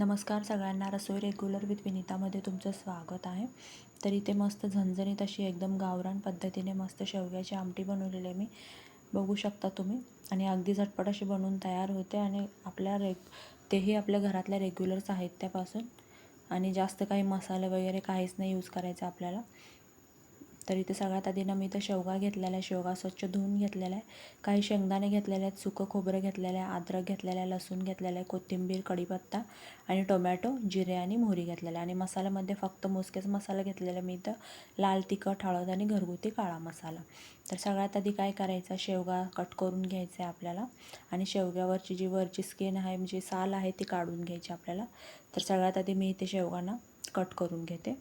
नमस्कार सगळ्यांना. रसोई regular with विनितामध्ये तुमचं स्वागत आहे. तर इथे मस्त झणझणीत अशी एकदम गावरान पद्धतीने मस्त शेवग्याची आमटी बनवलेली आहे मी. बघू शकता तुम्ही. आणि अगदी झटपट अशी बनवून तयार होते आणि आपल्या रेग तेही आपल्या घरातल्या रेग्युलर साहित्यापासून. आणि जास्त काही मसाले वगैरे काहीच नाही यूज करायचं आपल्याला. तर इथे सगळ्यात आधी ना मी इथं शेवगा घेतलेला आहे शेवगा स्वच्छ धुवून घेतलेला आहे. काही शेंगदाणे घेतलेले आहेत सुकं खोबरं घेतलेलं आहे अद्रक घेतलेलं आहे लसूण घेतलेलं आहे कोथिंबीर कढीपत्ता आणि टोमॅटो जिरे आणि मोहरी घेतलेला आहे. आणि मसाल्यामध्ये फक्त मोजकेच मसाला घेतलेला मी इथं लाल तिखट हळद आणि घरगुती काळा मसाला. तर सगळ्यात आधी काय करायचं शेवगा कट करून घ्यायचं आहे आपल्याला आणि शेवग्यावरची जी वरची स्किन आहे म्हणजे साल आहे ती काढून घ्यायची आपल्याला. तर सगळ्यात आधी मी इथे शेवगांना कट करून घेते.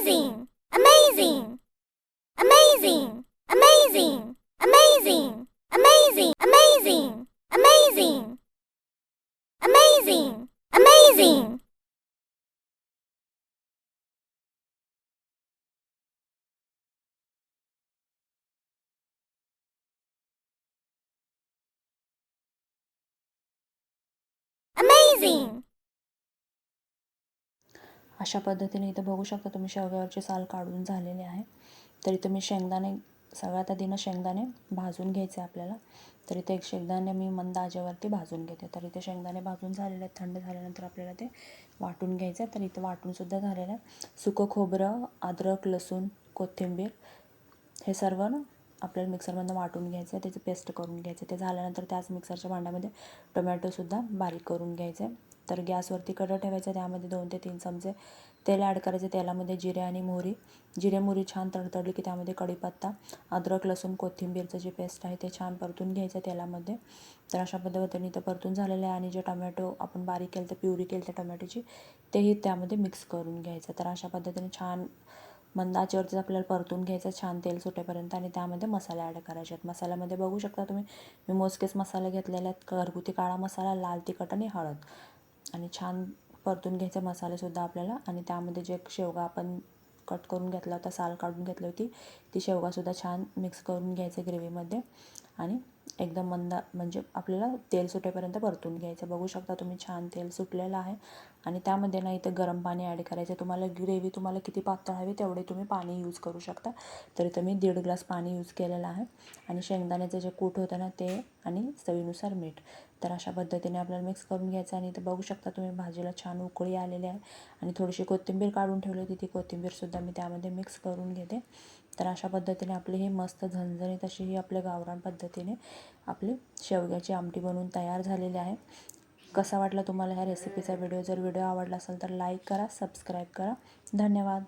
Amazing! Amazing! Amazing! Amazing! Amazing! Amazing! Amazing! Amazing! Amazing! Amazing! Amazing! अशा पद्धतीने इथं बघू शकता तुम्ही शेवग्यावरची साल काढून झालेली आहे. तर इथं मी शेंगदाणे सगळ्यात आधी ना शेंगदाणे भाजून घ्यायचे आपल्याला. तरी ते एक शेंगदाणे मी मंद आजेवरती भाजून घेते. तर इथे शेंगदाणे भाजून झालेले आहेत. थंड झाल्यानंतर आपल्याला ते वाटून घ्यायचं आहे. तर इथं वाटूनसुद्धा झालेलं आहे. सुकं खोबरं अद्रक लसूण कोथिंबीर हे सर्व ना आपल्याला मिक्सरमधनं वाटून घ्यायचं आहे त्याचं पेस्ट करून घ्यायचं ते झाल्यानंतर त्याच मिक्सरच्या भांड्यामध्ये टोमॅटोसुद्धा बारीक करून घ्यायचं आहे. तर गॅसवरती कडं ठेवायचं त्यामध्ये दोन ते तीन चमचे तेल ॲड करायचे तेलामध्ये जिरे आणि मोहरी. जिरे मोहरी छान तडतडली की त्यामध्ये कढीपत्ता अद्रक लसूण कोथिंबीरचं जे पेस्ट आहे ते छान परतून घ्यायचं तेलामध्ये. तर अशा पद्धतीने इथं परतून झालेलं आहे आणि जे टोमॅटो आपण बारीक केलं तर प्युरी केलं त्या टोमॅटोची तेही त्यामध्ये मिक्स करून घ्यायचं तर अशा पद्धतीने छान मंद आचेवरतीच आपल्याला परतून घ्यायचं छान तेल सुटेपर्यंत आणि त्यामध्ये मसाले ॲड करायचे आहेत मसाल्यामध्ये बघू शकता तुम्ही मी मोजकेच मसाले घेतलेले आहेत घरगुती काळा मसाला लाल तिखट आणि हळद. आणि छान परतून घ्यायचे मसालेसुद्धा आपल्याला. आणि त्यामध्ये जे शेवगा आपण कट करून घेतला होता साल काढून घेतली होती ती शेवगासुद्धा छान मिक्स करून घ्यायचं ग्रेव्हीमध्ये आणि एकदम मंद म्हणजे आपल्याला तेल सुटेपर्यंत परतून घ्यायचं. बघू शकता तुम्ही छान तेल सुटलेलं आहे. आणि त्यामध्ये ना इथं गरम पाणी ॲड करायचं. तुम्हाला ग्रेव्ही तुम्हाला किती पातळ हवी तेवढे तुम्ही पाणी यूज करू शकता. तरी तुम्ही दीड ग्लास पाणी यूज केलेलं आहे. आणि शेंगदाण्याचं जे कूट होतं ना ते आणि चवीनुसार मीठ. तर अशा पद्धतीने आपल्याला मिक्स करून घ्यायचं आणि इथं बघू शकता तुम्ही भाजीला छान उकळी आलेली आहे. आणि थोडीशी कोथिंबीर काढून ठेवली होती. ती कोथिंबीरसुद्धा मी त्यामध्ये मिक्स करून घेते. तर अशा पद्धतीने आपली ही मस्त झणझणीत अशी ही आपल्या गावरान पद्धतीने आपली शेवग्याची आमटी बनवून तयार झालेली आहे. कसा वाटला तुम्हाला ह्या रेसिपीचा व्हिडिओ जर व्हिडिओ आवडला असेल तर लाईक करा सबस्क्राईब करा. धन्यवाद.